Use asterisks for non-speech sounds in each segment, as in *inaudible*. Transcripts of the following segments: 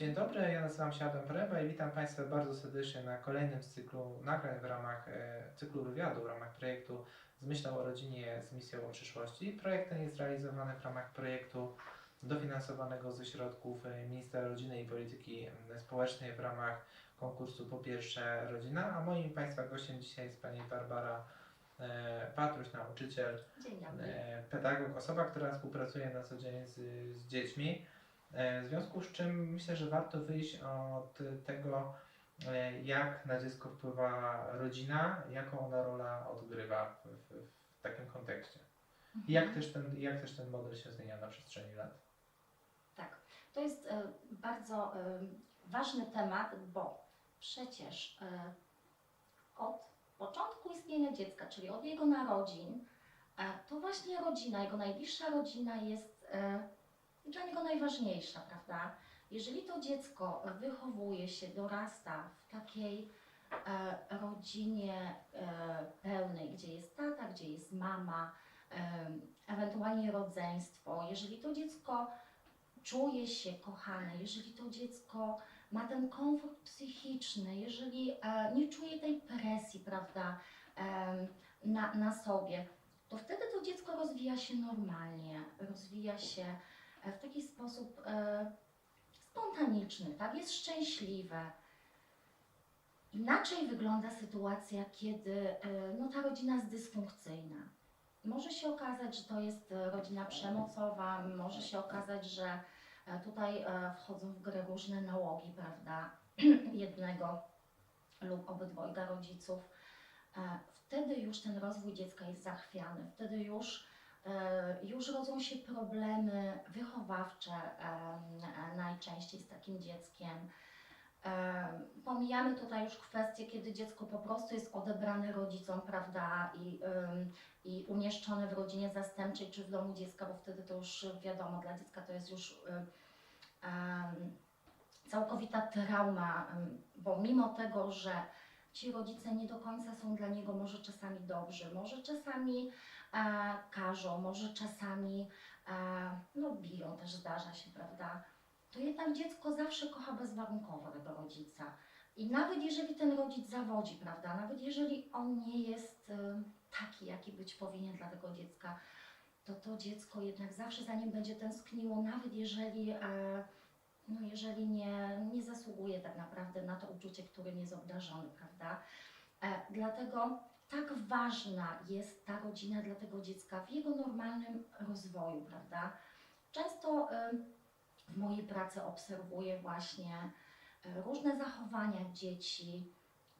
Dzień dobry, ja nazywam się Adam Poreba i witam Państwa bardzo serdecznie na kolejnym z cyklu nagrań w ramach e, cyklu wywiadu w ramach projektu z myślą o rodzinie z misją o przyszłości. Projekt ten jest realizowany w ramach projektu dofinansowanego ze środków e, Ministra Rodziny i Polityki Społecznej w ramach konkursu Po Pierwsze Rodzina, a moim Państwa gościem dzisiaj jest Pani Barbara e, Patruś, nauczyciel, e, pedagog, osoba, która współpracuje na co dzień z, z dziećmi. E, W związku z czym myślę, że warto wyjść od tego, e, jak na dziecko wpływa rodzina, jaką ona rola odgrywa w, w, w takim kontekście. I jak też, ten, jak też ten model się zmienia na przestrzeni lat. Tak, to jest e, bardzo ważny temat, bo przecież od początku istnienia dziecka, czyli od jego narodzin, to właśnie rodzina, jego najbliższa rodzina jest dla niego najważniejsza, prawda? Jeżeli to dziecko wychowuje się, dorasta w takiej e, rodzinie e, pełnej, gdzie jest tata, gdzie jest mama, e, ewentualnie rodzeństwo, jeżeli to dziecko czuje się kochane, jeżeli to dziecko ma ten komfort psychiczny, jeżeli e, nie czuje tej presji, prawda, em, na, na sobie, to wtedy to dziecko rozwija się normalnie, rozwija się e, w taki sposób e, spontaniczny, tak, jest szczęśliwe. Inaczej wygląda sytuacja, kiedy e, no, ta rodzina jest dysfunkcyjna. Może się okazać, że to jest e, rodzina przemocowa, może się okazać, że e, tutaj wchodzą w grę różne nałogi, prawda, *clears throat* jednego lub obydwojga rodziców. Wtedy już ten rozwój dziecka jest zachwiany, wtedy już, już rodzą się problemy wychowawcze e, najczęściej z takim dzieckiem. E, Pomijamy tutaj już kwestie, kiedy dziecko po prostu jest odebrane rodzicom, prawda, i, i umieszczone w rodzinie zastępczej czy w domu dziecka, bo wtedy to już wiadomo, dla dziecka to jest już całkowita trauma, bo mimo tego, że ci rodzice nie do końca są dla niego może czasami dobrzy, może czasami e, każą, może czasami e, no, biją, też zdarza się, prawda, to jednak dziecko zawsze kocha bezwarunkowo tego rodzica. I nawet jeżeli ten rodzic zawodzi, prawda, nawet jeżeli on nie jest y, taki, jaki być powinien dla tego dziecka, to to dziecko jednak zawsze za nim będzie tęskniło, nawet jeżeli, e, no jeżeli nie, nie zasługuje tak naprawdę na to uczucie, którym jest obdarzony, prawda. E, dlatego tak ważna jest ta rodzina dla tego dziecka w jego normalnym rozwoju, prawda. Często y, w mojej pracy obserwuję właśnie e, różne zachowania dzieci,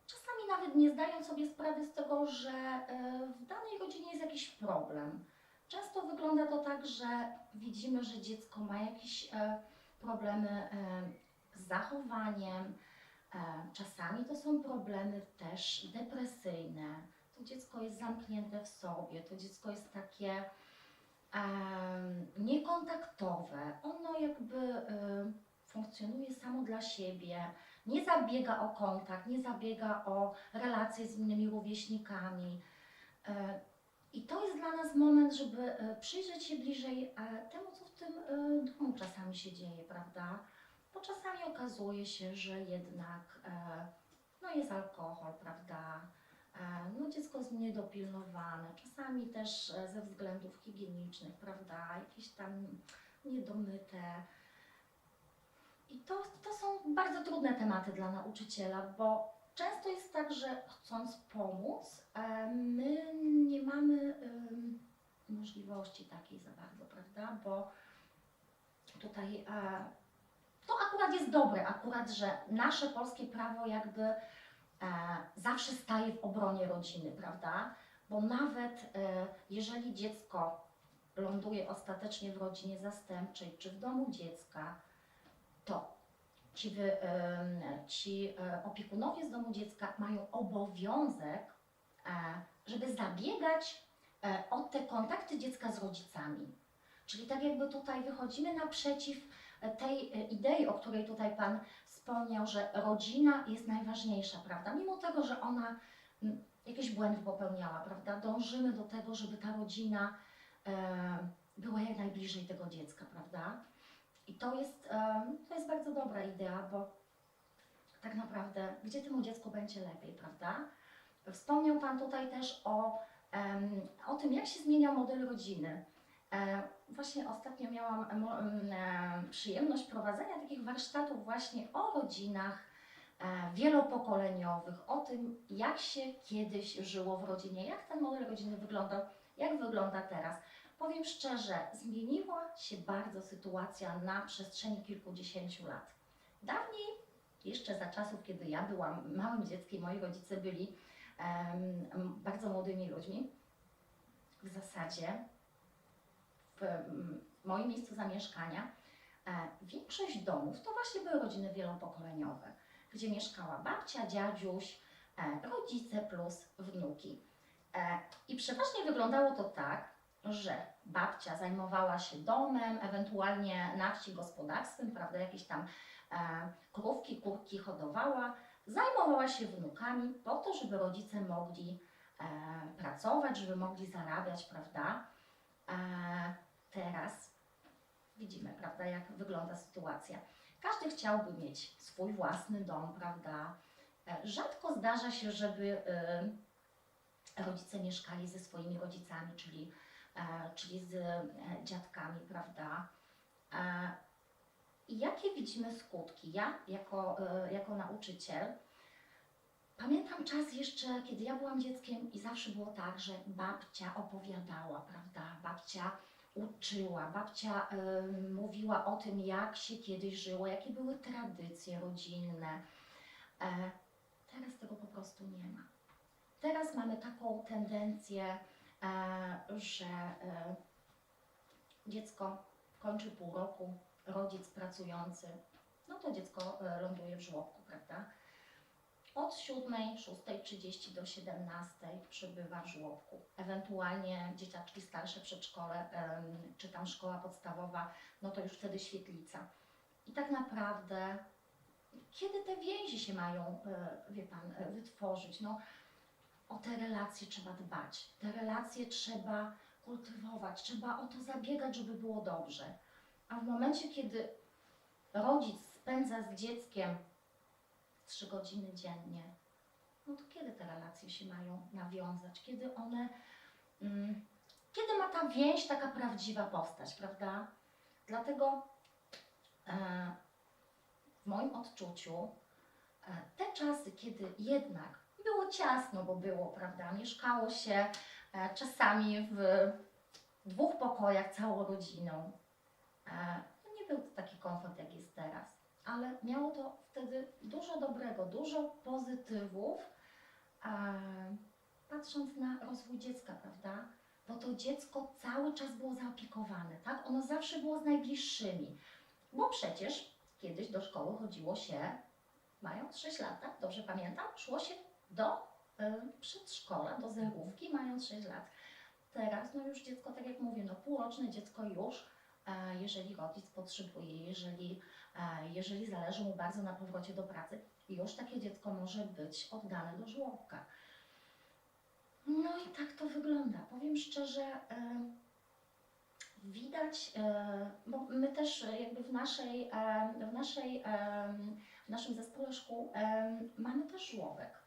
czasami nawet nie zdają sobie sprawy z tego, że e, w danej rodzinie jest jakiś problem. Często wygląda to tak, że widzimy, że dziecko ma jakieś e, problemy e, z zachowaniem, e, czasami to są problemy też depresyjne. To dziecko jest zamknięte w sobie, to dziecko jest takie em, niekontaktowe. Ono jakby funkcjonuje samo dla siebie, nie zabiega o kontakt, nie zabiega o relacje z innymi rówieśnikami. I to jest dla nas moment, żeby e, przyjrzeć się bliżej e, temu, co w tym e, domu czasami się dzieje, prawda? Bo czasami okazuje się, że jednak no jest alkohol, prawda? No dziecko jest niedopilnowane, czasami też ze względów higienicznych, prawda? Jakieś tam niedomyte. I to, to są bardzo trudne tematy dla nauczyciela, bo często jest tak, że chcąc pomóc, e, my nie mamy możliwości takiej za bardzo, prawda? Bo tutaj e, to akurat jest dobre, akurat, że nasze polskie prawo jakby e, zawsze staje w obronie rodziny, prawda? Bo nawet jeżeli dziecko ląduje ostatecznie w rodzinie zastępczej czy w domu dziecka, to ci, wy, ci e, opiekunowie z domu dziecka mają obowiązek, e, żeby zabiegać e, o te kontakty dziecka z rodzicami. Czyli tak jakby tutaj wychodzimy naprzeciw tej idei, o której tutaj Pan wspomniał, że rodzina jest najważniejsza, prawda? Mimo tego, że ona jakieś błędy popełniała, prawda? Dążymy do tego, żeby ta rodzina była jak najbliżej tego dziecka, prawda? I to jest, em, to jest bardzo dobra idea, bo tak naprawdę, gdzie temu dziecku będzie lepiej, prawda? Wspomniał Pan tutaj też o, o tym, jak się zmienia model rodziny. E, właśnie ostatnio miałam e, przyjemność prowadzenia takich warsztatów właśnie o rodzinach e, wielopokoleniowych, o tym, jak się kiedyś żyło w rodzinie, jak ten model rodziny wyglądał, jak wygląda teraz. Powiem szczerze, zmieniła się bardzo sytuacja na przestrzeni kilkudziesięciu lat. Dawniej, jeszcze za czasów, kiedy ja byłam małym dzieckiem, moi rodzice byli em, bardzo młodymi ludźmi, w zasadzie w em, moim miejscu zamieszkania e, większość domów to właśnie były rodziny wielopokoleniowe, gdzie mieszkała babcia, dziadziuś, e, rodzice plus wnuki. E, I przeważnie wyglądało to tak, że babcia zajmowała się domem, ewentualnie na wsi gospodarstwem, prawda, jakieś tam e, krówki, kurki hodowała, zajmowała się wnukami po to, żeby rodzice mogli e, pracować, żeby mogli zarabiać, prawda. E, teraz widzimy, prawda, jak wygląda sytuacja. Każdy chciałby mieć swój własny dom, prawda. E, rzadko zdarza się, żeby e, rodzice mieszkali ze swoimi rodzicami, czyli czyli z e, dziadkami, prawda? E, I jakie widzimy skutki? Ja jako, e, jako nauczyciel pamiętam czas jeszcze, kiedy ja byłam dzieckiem i zawsze było tak, że babcia opowiadała, prawda? Babcia uczyła, babcia e, mówiła o tym, jak się kiedyś żyło, jakie były tradycje rodzinne. E, teraz tego po prostu nie ma. Teraz mamy taką tendencję, e, że e, dziecko kończy pół roku, rodzic pracujący, no to dziecko e, ląduje w żłobku, prawda? Od 7, 6.30 do 17 przebywa w żłobku. Ewentualnie dzieciaczki starsze przedszkole, czy tam szkoła podstawowa, no to już wtedy świetlica. I tak naprawdę, kiedy te więzi się mają, e, wie Pan, e, wytworzyć? No, o te relacje trzeba dbać. Te relacje trzeba kultywować, trzeba o to zabiegać, żeby było dobrze. A w momencie, kiedy rodzic spędza z dzieckiem 3 godziny dziennie, no to kiedy te relacje się mają nawiązać? Kiedy one, mm, kiedy ma ta więź taka prawdziwa powstać, prawda? Dlatego e, w moim odczuciu e, te czasy, kiedy jednak było ciasno, bo było, prawda? Mieszkało się e, czasami w dwóch pokojach całą rodziną. E, nie był to taki komfort, jak jest teraz, ale miało to wtedy dużo dobrego, dużo pozytywów, e, patrząc na rozwój dziecka, prawda? Bo to dziecko cały czas było zaopiekowane, tak? Ono zawsze było z najbliższymi, bo przecież kiedyś do szkoły chodziło się, mając 6 lat, tak? Dobrze pamiętam? Szło się do y, przedszkola, do zerówki, mając 6 lat. Teraz, no już dziecko, tak jak mówię, no półroczne dziecko już, e, jeżeli rodzic potrzebuje, jeżeli, e, jeżeli zależy mu bardzo na powrocie do pracy, już takie dziecko może być oddane do żłobka. No i tak to wygląda. Powiem szczerze, e, widać, e, bo my też e, jakby w naszej, e, w naszej, e, w naszym zespole szkół e, mamy też żłobek.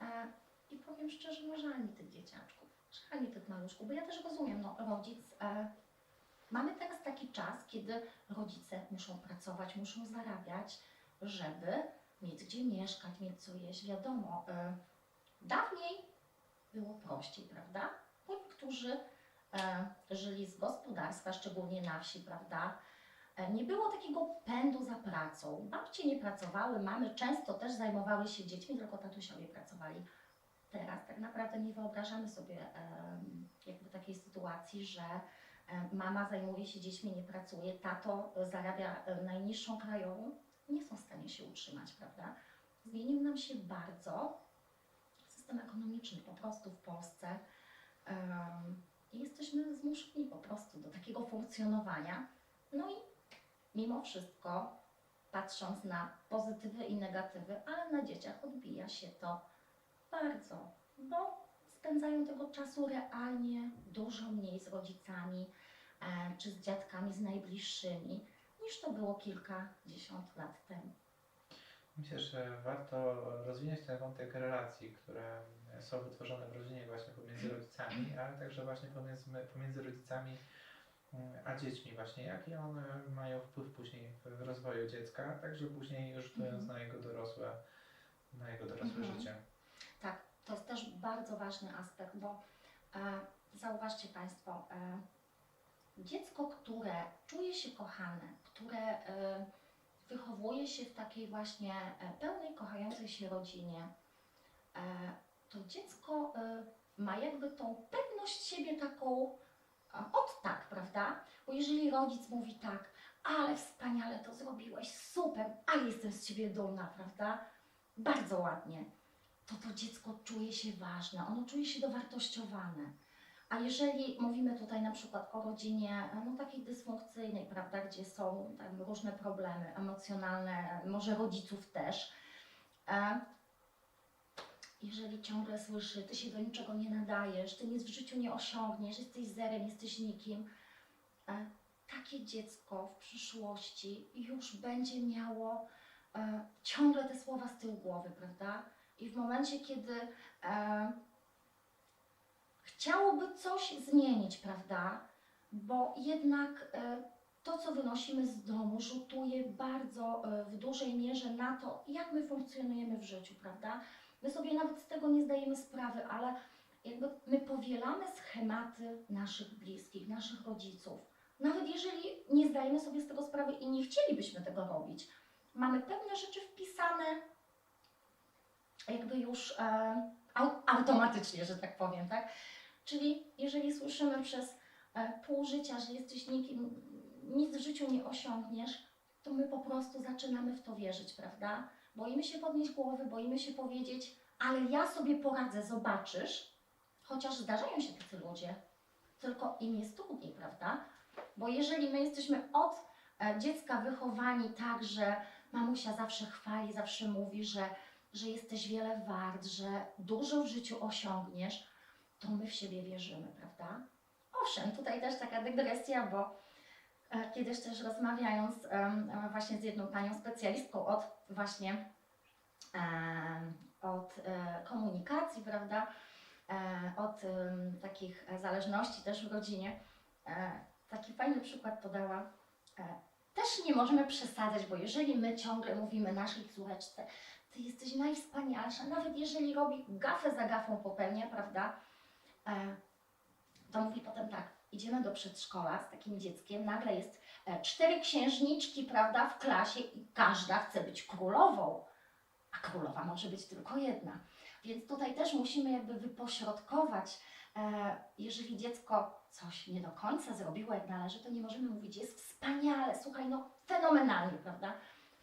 E, I powiem szczerze, no żal mi tych dzieciaczków, żal mi tych maluszków, bo ja też rozumiem, no rodzic, e, mamy teraz taki czas, kiedy rodzice muszą pracować, muszą zarabiać, żeby mieć gdzie mieszkać, mieć co jeść. Wiadomo, e, dawniej było prościej, prawda? Bo niektórzy e, żyli z gospodarstwa, szczególnie na wsi, prawda? E, Nie było takiego pędu za pracą. Babcie nie pracowały, mamy często też zajmowały się dziećmi, tylko tatusiowie pracowali. Teraz tak naprawdę nie wyobrażamy sobie jakby takiej sytuacji, że mama zajmuje się dziećmi, nie pracuje, tato zarabia e, najniższą krajową. Nie są w stanie się utrzymać, prawda? Zmienił nam się bardzo system ekonomiczny po prostu w Polsce. I jesteśmy zmuszeni po prostu do takiego funkcjonowania. No i mimo wszystko, patrząc na pozytywy i negatywy, ale na dzieciach odbija się to bardzo, bo spędzają tego czasu realnie dużo mniej z rodzicami e, czy z dziadkami, z najbliższymi, niż to było kilkadziesiąt lat temu. Myślę, że warto rozwinąć ten wątek relacji, które są wytworzone w rodzinie właśnie pomiędzy rodzicami, ale także właśnie pomiędzy, pomiędzy rodzicami a dziećmi właśnie, jaki one mają wpływ później w rozwoju dziecka, także później już Mhm. na jego dorosłe, na jego dorosłe Mhm. życie. Tak, to jest też bardzo ważny aspekt, bo e, zauważcie Państwo, e, dziecko, które czuje się kochane, które e, wychowuje się w takiej właśnie e, pełnej, kochającej się rodzinie, e, to dziecko e, ma jakby tą pewność siebie taką e, od tak, prawda? Bo jeżeli rodzic mówi tak, ale wspaniale to zrobiłeś, super, ale jestem z Ciebie dumna, prawda? Bardzo ładnie to to dziecko czuje się ważne, ono czuje się dowartościowane. A jeżeli mówimy tutaj na przykład o rodzinie no, takiej dysfunkcyjnej, prawda, gdzie są tam różne problemy emocjonalne, może rodziców też, e, jeżeli ciągle słyszy, ty się do niczego nie nadajesz, ty nic w życiu nie osiągniesz, jesteś zerem, jesteś nikim, e, takie dziecko w przyszłości już będzie miało e, ciągle te słowa z tyłu głowy, prawda? I w momencie, kiedy e, chciałoby coś zmienić, prawda? Bo jednak to, co wynosimy z domu, rzutuje bardzo w dużej mierze na to, jak my funkcjonujemy w życiu, prawda? My sobie nawet z tego nie zdajemy sprawy, ale jakby my powielamy schematy naszych bliskich, naszych rodziców. Nawet jeżeli nie zdajemy sobie z tego sprawy i nie chcielibyśmy tego robić, mamy pewne rzeczy wpisane jakby już e, au, automatycznie, że tak powiem, tak? Czyli jeżeli słyszymy przez e, pół życia, że jesteś nikim, nic w życiu nie osiągniesz, to my po prostu zaczynamy w to wierzyć, prawda? Boimy się podnieść głowy, boimy się powiedzieć, ale ja sobie poradzę, zobaczysz, chociaż zdarzają się tacy ludzie, tylko im jest trudniej, prawda? Bo jeżeli my jesteśmy od e, dziecka wychowani tak, że mamusia zawsze chwali, zawsze mówi, że że jesteś wiele wart, że dużo w życiu osiągniesz, to my w siebie wierzymy, prawda? Owszem, tutaj też taka dygresja, bo kiedyś też rozmawiając e, właśnie z jedną panią specjalistką od właśnie od e, komunikacji, prawda? E, od takich e, zależności też w rodzinie, e, taki fajny przykład podała. E, też nie możemy przesadzać, bo jeżeli my ciągle mówimy naszej córeczce, ty jesteś najwspanialsza, nawet jeżeli robi gafę za gafą popełnia, prawda? E, to mówi potem tak, idziemy do przedszkola z takim dzieckiem, nagle jest e, cztery księżniczki, prawda, w klasie i każda chce być królową, a królowa może być tylko jedna. Więc tutaj też musimy jakby wypośrodkować, e, jeżeli dziecko coś nie do końca zrobiło jak należy, to nie możemy mówić, jest wspaniale, słuchaj, no fenomenalnie, prawda?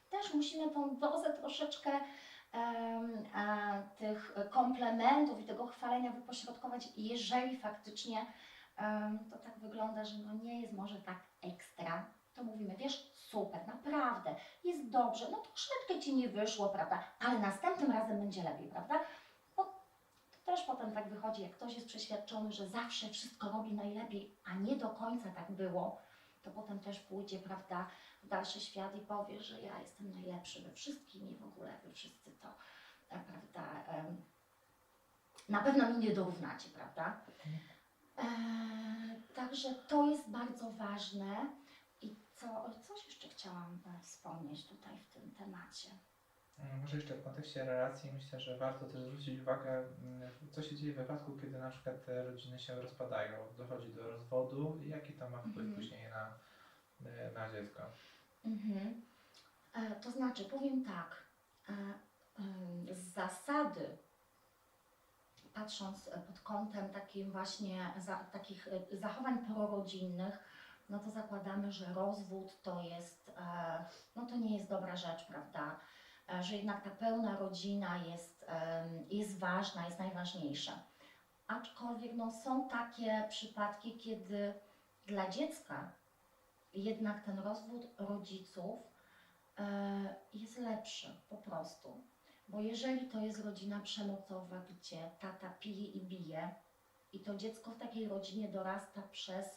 Też musimy tą dozę troszeczkę e, tych komplementów i tego chwalenia wypośrodkować, jeżeli faktycznie to tak wygląda, że no nie jest może tak ekstra, to mówimy, wiesz, super, naprawdę, jest dobrze, no troszeczkę Ci nie wyszło, prawda, ale następnym razem będzie lepiej, prawda? Bo to też potem tak wychodzi, jak ktoś jest przeświadczony, że zawsze wszystko robi najlepiej, a nie do końca tak było, to potem też pójdzie, prawda, w dalszy świat i powie, że ja jestem najlepszy we wszystkim i w ogóle wy wszyscy to, e, prawda, na pewno mi nie dorównacie, prawda? E, także to jest bardzo ważne. I co, coś jeszcze chciałam e, wspomnieć tutaj w tym temacie. Mm, Może jeszcze w kontekście relacji myślę, że warto też zwrócić uwagę, mm, co się dzieje w wypadku, kiedy na przykład te rodziny się rozpadają, dochodzi do rozwodu i jaki to ma wpływ Mhm. później na, na dziecko. Mhm. E, to znaczy, powiem tak, e, em, z zasady, patrząc pod kątem takim właśnie za, takich e, zachowań prorodzinnych, no to zakładamy, że rozwód to jest, e, no to nie jest dobra rzecz, prawda? E, że jednak ta pełna rodzina jest, jest ważna, jest najważniejsza. Aczkolwiek no, są takie przypadki, kiedy dla dziecka jednak ten rozwód rodziców jest lepszy po prostu. Bo jeżeli to jest rodzina przemocowa, gdzie tata pije i bije, i to dziecko w takiej rodzinie dorasta przez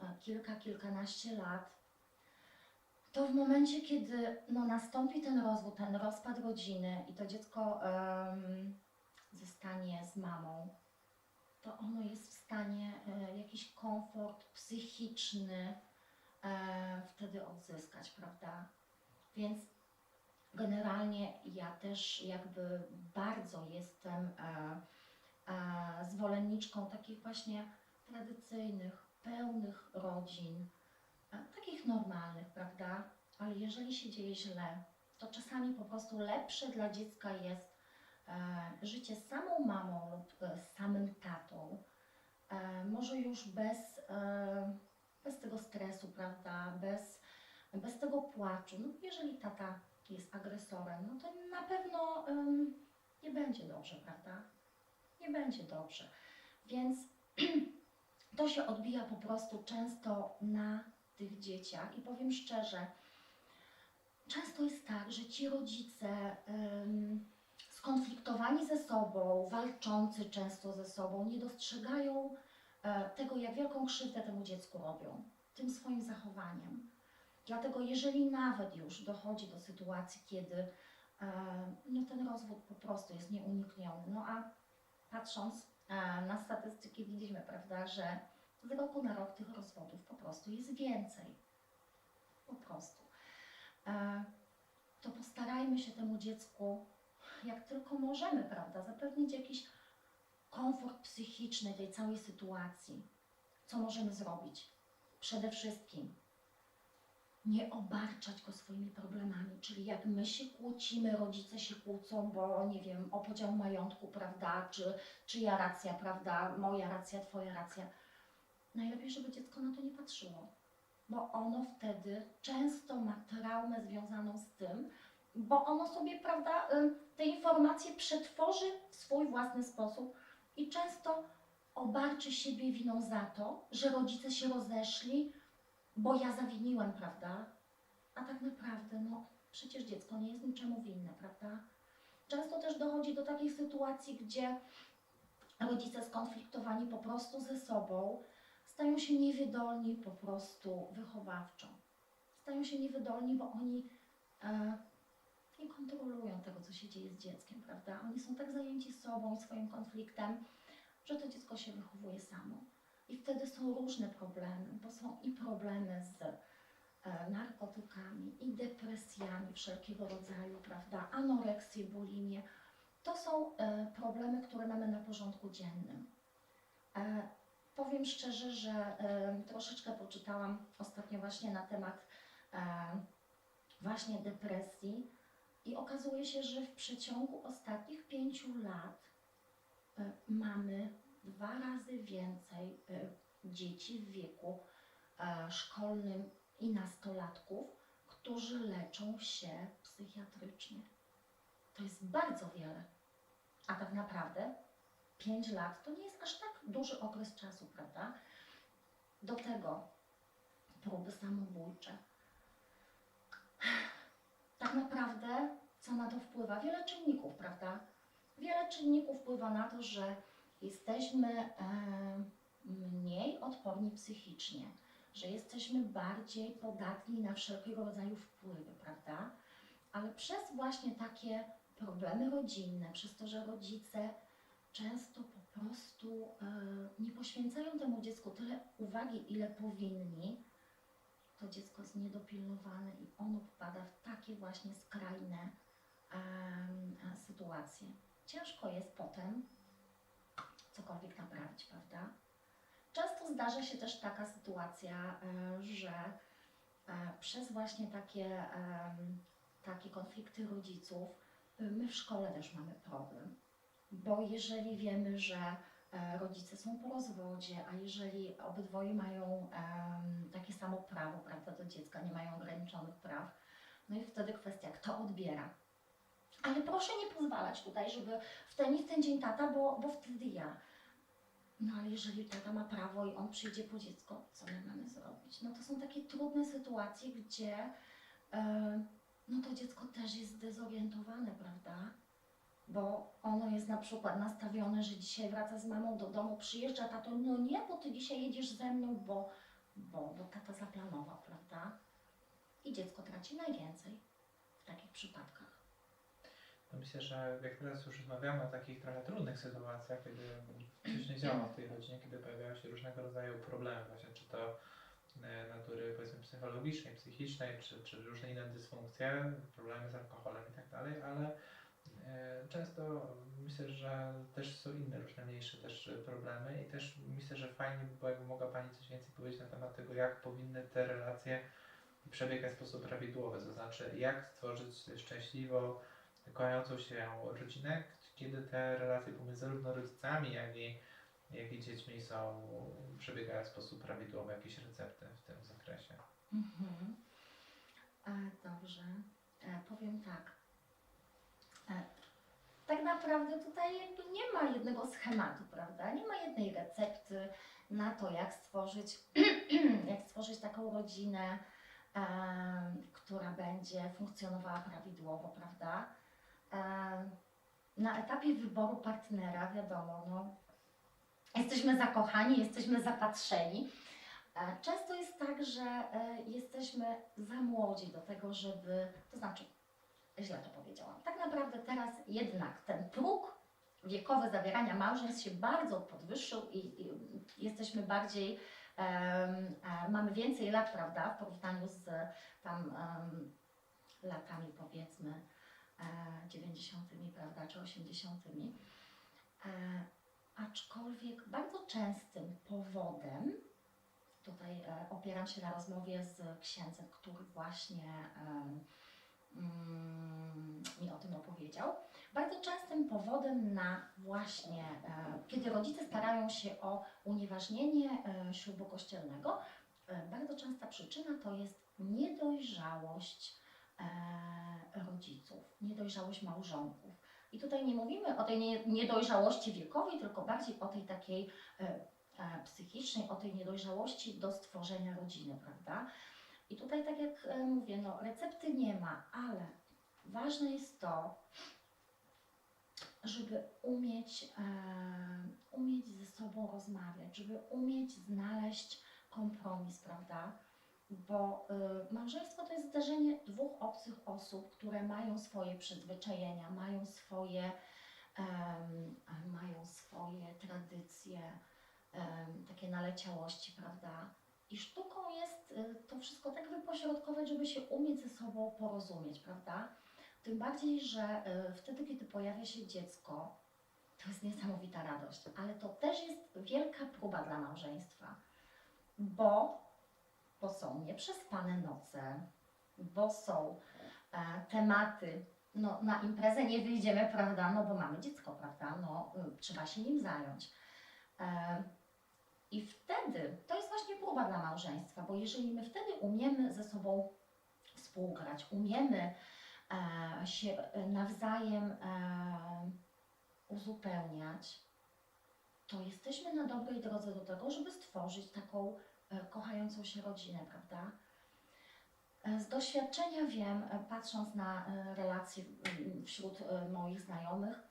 e, kilka, kilkanaście lat, to w momencie, kiedy no, nastąpi ten rozwód, ten rozpad rodziny i to dziecko em, zostanie z mamą, to ono jest w stanie e, jakiś komfort psychiczny e, wtedy odzyskać, prawda? Więc generalnie ja też jakby bardzo jestem e, e, zwolenniczką takich właśnie tradycyjnych, pełnych rodzin, e, takich normalnych, prawda? Ale jeżeli się dzieje źle, to czasami po prostu lepsze dla dziecka jest życie z samą mamą lub z samym tatą. Może już bez, bez tego stresu, prawda? Bez, bez tego płaczu. No, jeżeli tata jest agresorem, no to na pewno em, nie będzie dobrze, prawda? Nie będzie dobrze. Więc *clears throat* to się odbija po prostu często na tych dzieciach i powiem szczerze, często jest tak, że ci rodzice em, skonfliktowani ze sobą, walczący często ze sobą, nie dostrzegają e, tego, jak wielką krzywdę temu dziecku robią, tym swoim zachowaniem. Dlatego jeżeli nawet już dochodzi do sytuacji, kiedy e, no, ten rozwód po prostu jest nieunikniony, no a patrząc e, na statystyki widzimy, prawda, że z roku na rok tych rozwodów po prostu jest więcej. Po prostu. E, to postarajmy się temu dziecku, jak tylko możemy, prawda, zapewnić jakiś komfort psychiczny tej całej sytuacji. Co możemy zrobić? Przede wszystkim nie obarczać go swoimi problemami, czyli jak my się kłócimy, rodzice się kłócą, bo nie wiem, o podział majątku, prawda, czy czyja racja, prawda, moja racja, twoja racja. Najlepiej, żeby dziecko na to nie patrzyło, bo ono wtedy często ma traumę związaną z tym, bo ono sobie, prawda, y, te informacje przetworzy w swój własny sposób i często obarczy siebie winą za to, że rodzice się rozeszli, bo ja zawiniłem, prawda? A tak naprawdę, no przecież dziecko nie jest niczemu winne, prawda? Często też dochodzi do takich sytuacji, gdzie rodzice skonfliktowani po prostu ze sobą stają się niewydolni po prostu wychowawczo. Stają się niewydolni, bo oni e, nie kontrolują tego, co się dzieje z dzieckiem, prawda? Oni są tak zajęci sobą i swoim konfliktem, że to dziecko się wychowuje samo. I wtedy są różne problemy, bo są i problemy z e, narkotykami, i depresjami wszelkiego rodzaju, prawda? Anoreksje, bulimię. To są e, problemy, które mamy na porządku dziennym. E, powiem szczerze, że troszeczkę poczytałam ostatnio właśnie na temat właśnie depresji i okazuje się, że w przeciągu ostatnich pięciu lat mamy dwa razy więcej e, dzieci w wieku e, szkolnym i nastolatków, którzy leczą się psychiatrycznie. To jest bardzo wiele. A tak naprawdę 5 lat to nie jest aż tak duży okres czasu, prawda? Do tego próby samobójcze. Tak naprawdę, co na to wpływa? Wiele czynników, prawda? Wiele czynników wpływa na to, że jesteśmy mniej odporni psychicznie, że jesteśmy bardziej podatni na wszelkiego rodzaju wpływy, prawda? Ale przez właśnie takie problemy rodzinne, przez to, że rodzice często po prostu nie poświęcają temu dziecku tyle uwagi, ile powinni, to dziecko jest niedopilnowane i ono wpada w takie właśnie skrajne sytuacje. Ciężko jest potem cokolwiek naprawić, prawda? Często zdarza się też taka sytuacja, e, że e, przez właśnie takie, em, takie konflikty rodziców my w szkole też mamy problem. Bo jeżeli wiemy, że e, rodzice są po rozwodzie, a jeżeli obydwoje mają takie samo prawo prawda, do dziecka, nie mają ograniczonych praw, no i wtedy kwestia, kto odbiera. Ale proszę nie pozwalać tutaj, żeby w ten i w ten dzień tata, bo, bo wtedy ja. No ale jeżeli tata ma prawo i on przyjdzie po dziecko, co my mamy zrobić? No to są takie trudne sytuacje, gdzie e, no to dziecko też jest zdezorientowane, prawda? Bo ono jest na przykład nastawione, że dzisiaj wraca z mamą do domu, przyjeżdża tato, no nie, bo ty dzisiaj jedziesz ze mną, bo, bo, bo tata zaplanował, prawda? i dziecko traci najwięcej w takich przypadkach. No myślę, że jak teraz już rozmawiamy o takich trochę trudnych sytuacjach, kiedy coś nie działa w tej rodzinie, kiedy pojawiają się różnego rodzaju problemy, właśnie czy to e, natury powiedzmy psychologicznej, psychicznej, czy, czy różne inne dysfunkcje, problemy z alkoholem i tak dalej, ale e, często myślę, że też są inne różne mniejsze też problemy i też myślę, że fajnie by było, jakby mogła Pani coś więcej powiedzieć na temat tego, jak powinny te relacje przebiegać w sposób prawidłowy, to znaczy jak stworzyć szczęśliwą, kochającą się rodzinę, kiedy te relacje pomiędzy zarówno rodzicami, jak i, jak i dziećmi są, przebiegają w sposób prawidłowy, jakieś recepty w tym zakresie. Mhm. E, dobrze. E, powiem tak. E, tak naprawdę tutaj jakby nie ma jednego schematu, prawda? Nie ma jednej recepty na to, jak stworzyć, *clears throat* jak stworzyć taką rodzinę, która będzie funkcjonowała prawidłowo, prawda? E, na etapie wyboru partnera, wiadomo, no, jesteśmy zakochani, jesteśmy zapatrzeni. E, Często jest tak, że e, jesteśmy za młodzi do tego, żeby, to znaczy, źle to powiedziałam. Tak naprawdę teraz jednak ten próg wiekowy zawierania małżeństw się bardzo podwyższył i, i jesteśmy bardziej, e, mamy więcej lat, prawda, w porównaniu z tam em, latami powiedzmy 90., prawda, czy 80. E, aczkolwiek bardzo częstym powodem Tutaj e, opieram się na rozmowie z księdzem, który właśnie mm, mi o tym opowiedział. Bardzo częstym powodem na właśnie, e, kiedy rodzice starają się o unieważnienie e, ślubu kościelnego, e, bardzo częsta przyczyna to jest niedojrzałość e, rodziców, niedojrzałość małżonków. I tutaj nie mówimy o tej nie- niedojrzałości wiekowej, tylko bardziej o tej takiej e, e, psychicznej, o tej niedojrzałości do stworzenia rodziny, prawda? I tutaj, tak jak e, mówię, no, recepty nie ma, ale ważne jest to, żeby umieć, e, umieć ze sobą rozmawiać, żeby umieć znaleźć kompromis, prawda? Bo y, małżeństwo to jest zdarzenie dwóch obcych osób, które mają swoje przyzwyczajenia, mają swoje, mają swoje tradycje, takie naleciałości, prawda? I sztuką jest y, to wszystko tak wypośrodkować, żeby się umieć ze sobą porozumieć, prawda? Tym bardziej, że y, wtedy, kiedy pojawia się dziecko, to jest niesamowita radość, ale to też jest wielka próba dla małżeństwa, bo, bo są nieprzespane noce, bo są e, tematy, no na imprezę nie wyjdziemy, prawda, no bo mamy dziecko, prawda, no y, trzeba się nim zająć. E, I wtedy to jest właśnie próba dla małżeństwa, bo jeżeli my wtedy umiemy ze sobą współgrać, umiemy e, się nawzajem e, uzupełniać, to jesteśmy na dobrej drodze do tego, żeby stworzyć taką kochającą się rodzinę, prawda? E, Z doświadczenia wiem, e, patrząc na e, relacje wśród e, moich znajomych,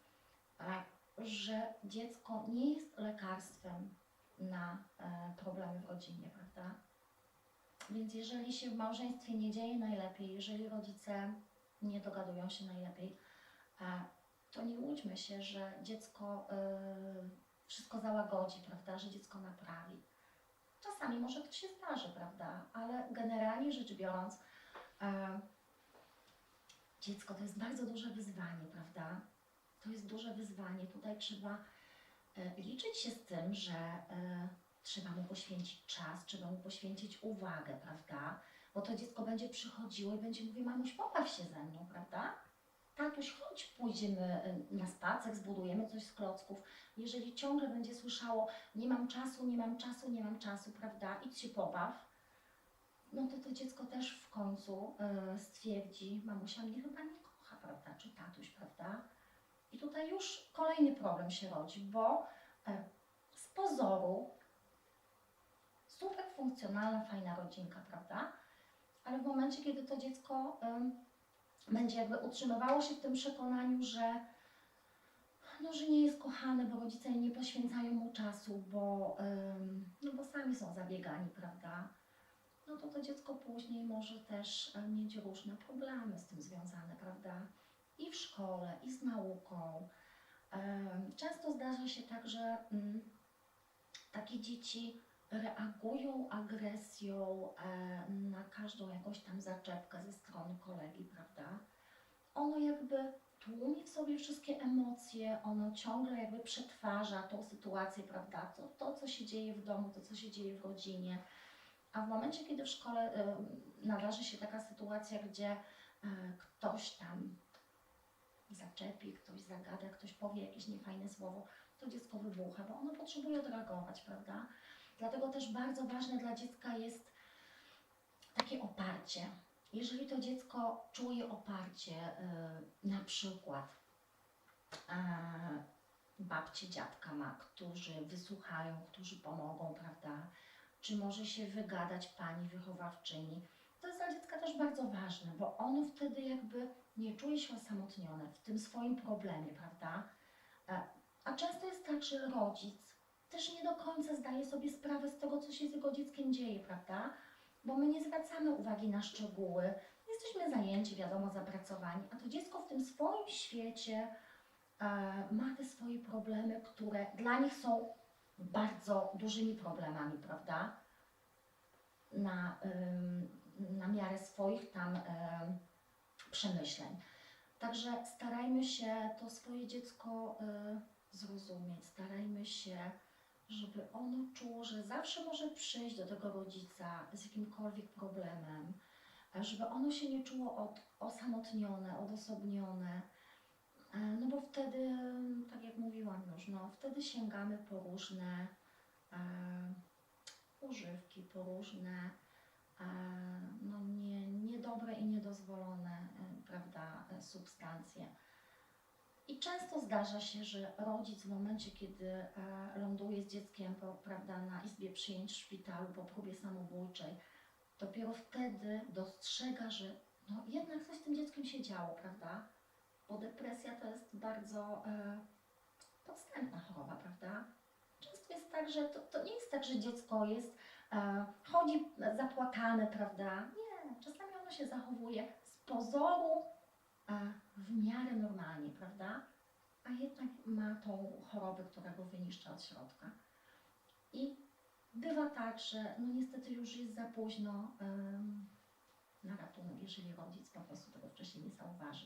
e, że dziecko nie jest lekarstwem na e, problemy w rodzinie, prawda? Więc jeżeli się w małżeństwie nie dzieje najlepiej, jeżeli rodzice nie dogadują się najlepiej, e, to nie łudźmy się, że dziecko e, wszystko załagodzi, prawda? Że dziecko naprawi. Czasami może to się zdarzy, prawda? Ale generalnie rzecz biorąc, e, dziecko to jest bardzo duże wyzwanie, prawda? To jest duże wyzwanie. Tutaj trzeba e, liczyć się z tym, że e, trzeba mu poświęcić czas, trzeba mu poświęcić uwagę, prawda? Bo to dziecko będzie przychodziło i będzie mówiło, mamuś, pobaw się ze mną, prawda? Tatuś, chodź, pójdziemy e, na spacer, zbudujemy coś z klocków. Jeżeli ciągle będzie słyszało, nie mam czasu, nie mam czasu, nie mam czasu, prawda? Idź się pobaw. No to to dziecko też w końcu e, stwierdzi, mamusia mnie chyba nie kocha, prawda? Czy tatuś, prawda? I tutaj już kolejny problem się rodzi, bo e, z pozoru super funkcjonalna, fajna rodzinka, prawda? Ale w momencie, kiedy to dziecko będzie jakby utrzymywało się w tym przekonaniu, że no, że nie jest kochane, bo rodzice nie poświęcają mu czasu, bo, em, no, bo sami są zabiegani, prawda? no to to dziecko później może też e, mieć różne problemy z tym związane, prawda? I w szkole, i z nauką. Em, Często zdarza się tak, że mm, takie dzieci reagują agresją e, na każdą jakąś tam zaczepkę ze strony kolegi, prawda? Ono jakby tłumi w sobie wszystkie emocje, ono ciągle jakby przetwarza tą sytuację, prawda? To, to co się dzieje w domu, to, co się dzieje w rodzinie. A w momencie, kiedy w szkole e, nadarzy się taka sytuacja, gdzie e, ktoś tam zaczepi, ktoś zagada, ktoś powie jakieś niefajne słowo, to dziecko wybucha, bo ono potrzebuje odreagować, prawda? Dlatego też bardzo ważne dla dziecka jest takie oparcie. Jeżeli to dziecko czuje oparcie, y, na przykład e, babcie, dziadka ma, którzy wysłuchają, którzy pomogą, prawda? Czy może się wygadać pani wychowawczyni? To jest dla dziecka też bardzo ważne, bo ono wtedy jakby nie czuje się osamotnione w tym swoim problemie, prawda? E, A często jest tak, że rodzic też nie do końca zdaje sobie sprawę z tego, co się z jego dzieckiem dzieje, prawda? Bo my nie zwracamy uwagi na szczegóły, jesteśmy zajęci, wiadomo, zapracowani, a to dziecko w tym swoim świecie e, ma te swoje problemy, które dla nich są bardzo dużymi problemami, prawda? Na, na miarę swoich tam ym, przemyśleń. Także starajmy się to swoje dziecko y, zrozumieć, starajmy się, żeby ono czuło, że zawsze może przyjść do tego rodzica z jakimkolwiek problemem, a żeby ono się nie czuło od, osamotnione, odosobnione. E, No bo wtedy, tak jak mówiłam już, no wtedy sięgamy po różne e, używki, po różne e, no nie, niedobre i niedozwolone, e, prawda, e, substancje. I często zdarza się, że rodzic w momencie, kiedy e, ląduje z dzieckiem prawda, na izbie przyjęć w szpitalu po próbie samobójczej, dopiero wtedy dostrzega, że no, jednak coś z tym dzieckiem się działo, prawda? Bo depresja to jest bardzo e, podstępna choroba, prawda? Często jest tak, że to, to nie jest tak, że dziecko jest, e, chodzi zapłakane, prawda? Nie, czasami ono się zachowuje z pozoru e, w miarę normalnie, prawda? A jednak ma tą chorobę, która go wyniszcza od środka. I bywa tak, że no niestety już jest za późno na ratunek, jeżeli rodzic po prostu tego wcześniej nie zauważy.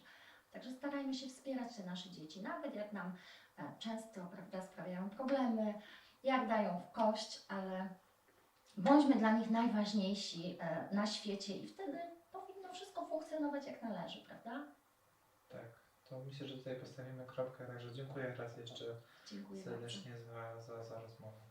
Także starajmy się wspierać te nasze dzieci, nawet jak nam e, często prawda, sprawiają problemy, jak dają w kość, ale bądźmy dla nich najważniejsi e, na świecie i wtedy powinno wszystko funkcjonować jak należy, prawda? To myślę, że tutaj postawimy kropkę, także dziękuję raz jeszcze Dziękuję serdecznie za, za, za rozmowę.